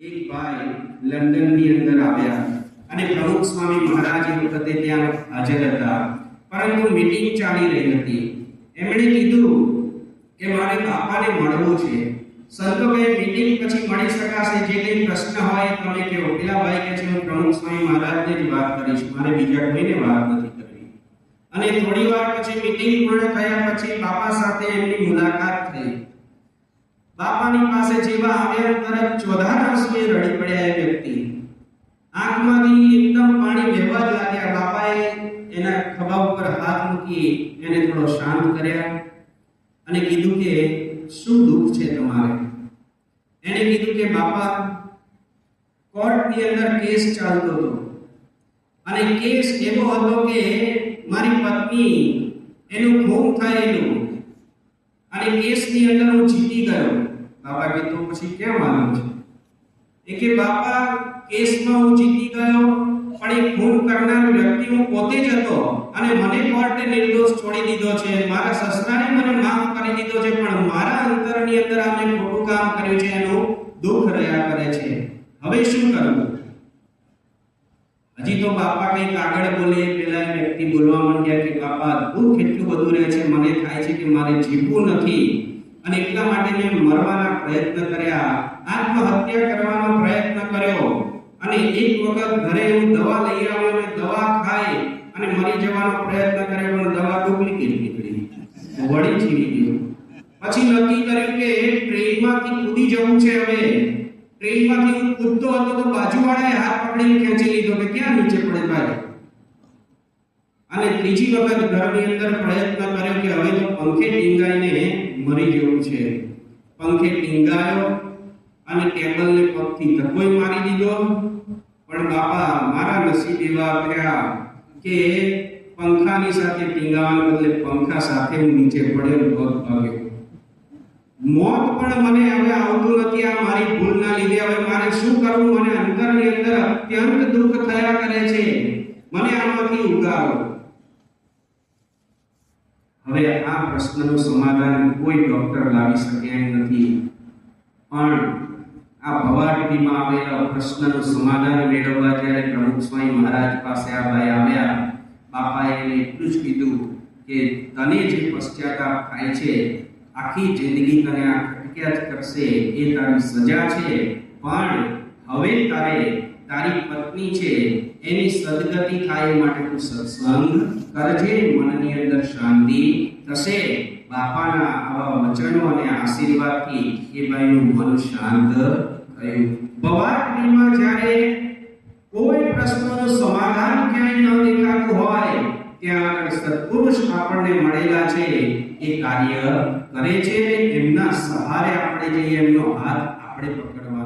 એક ભાઈ લંડનની અંદર આવ્યા અને પ્રમુખ સ્વામી મહારાજ એ વખતે ત્યાં હાજર હતા. પરંતુ મીટિંગ ચાલી રહી હતી. એમણે કીધું કે મારે બાપાને મળવું છે. સંતો કહે મીટિંગ પછી મળી શકાશે જે કંઈ પ્રશ્ન હોય તમે કહો. પેલા ભાઈ કે છે, હું પ્રમુખ સ્વામી મહારાજને જ વાત કરીશ. મારે બીજા કોઈને વાત નથી કરવી. અને થોડી વાર પછી મીટિંગ પૂર્ણ થયા પછી બાપા સાથે એમની મુલાકાત થઈ. બાપાની પાસે જેવા આવ્યા તરત ચોધાર વર્ષની રડી પડ્યા એ વ્યક્તિ. આંખમાંથી એકદમ પાણી વહેવા લાગ્યા. બાપાએ એના ખભા ઉપર હાથ મૂકી એને થોડો શાંત કર્યા અને કીધું કે, શું દુઃખ છે તમારે? એણે કીધું કે, બાપા, કોર્ટની અંદર કેસ ચાલતો હતો. અને કેસ એવો હતો કે મારી પત્ની એનું ખૂન થયેલું અને કેસની અંદર હું જીતી ગયો. બાપા કે તો પછી કેમ આનંદ છે? એ કે, બાપા, કેસમાં હું જીતી ગયો, પણ એ ખૂન કરનાર વ્યક્તિ હું પોતે જ હતો અને મને કોર્ટે નિર્દોષ છોડી દીધો છે. મારા સસરાને મને માફ કરી દીધો છે, પણ મારા અંતરની અંદર આ મેં ખોટું કામ કર્યું છે એનું દુઃખ રહ્યા કરે છે. હવે શું કરવું હજી તો બાપા કંઈક આગળ બોલે, પેલા વ્યક્તિ બોલવા માંડ્યા કે, બાપા દુઃખ એટલું બધું રહે છે. મને થાય છે કે મારે જીવવું નથી. અને એટલા માટે મેં મરવાના પ્રયત્ન કર્યા. આત્મહત્યા કરવાનો પ્રયત્ન કર્યો. અને એક વખત ઘરે હું દવા લઈ આવ્યો અને દવા ખાઈ અને મરી જવાનો પ્રયત્ન કર્યો, પણ દવા ડુપ્લિકેટ નીકળી? વળી જીવી ગયો પછી નક્કી કર્યું કે ટ્રેનમાંથી કૂદી જવું છે હવે. ટ્રેનમાંથી હું કૂદતો હતો તો બાજુવાળાએ હાથ પકડીને ખેંચી લીધો કે ક્યાં નીચે પડે ભાઈ અને ત્રીજી વખત ઘરની અંદર પ્રયત્ન કર્યો કે હવે તો પંખે ટીંગાઈને મરી જવું છે. પંખે ટીંગાયો અને ટેબલને પગથી ધક્કોય મારી દીધો. પણ બાપા, મારા નસીબ એવા થયા કે પંખાની સાથે ટીંગાવાને બદલે પંખા સાથે હું નીચે પડ્યો પગ ભાગ્યો. મોત પણ મને હવે આવતું નથી. આ મારી ભૂલના લીધે મારે શું કરવું? મને અંતરની અંદર અત્યંત દુઃખ થયા કરે છે. મને આમાંથી ઉગારો. હવે આ પ્રશ્નનું સમાધાન કોઈ ડોક્ટર લાવી શકે એમ નથી. પણ આ ભવાટીમાં આવેલા પ્રશ્નનું સમાધાન મેળવવા જ્યારે પ્રમુખ સ્વામી મહારાજ પાસે આ ભાઈ આવ્યા, બાપાએ એને એટલું જ કીધું કે તને જે પશ્ચાતાપ થાય છે, આખી જિંદગી તને આ કરશે, એ તારી સજા છે. પણ હવે તારે તારી પત્ની છે એની સદગતિ થાય એ માટે તું સત્સંગ કરજે, મનની અંદર શાંતિ થશે. બાપાના આવા વચનો અને આશીર્વાદથી એ ભાઈનું મન શાંત થયું. ભવાટડીમાં જ્યારે કોઈ પ્રશ્નનું સમાધાન ક્યાંય ન દેખાતું હોય, ત્યાં આગળ સત્પુરુષ આપણને મળેલા છે, એ કાર્ય કરે છે એમના સહારે આપણે જઈએ, એમનો હાથ આપણે પકડવાનો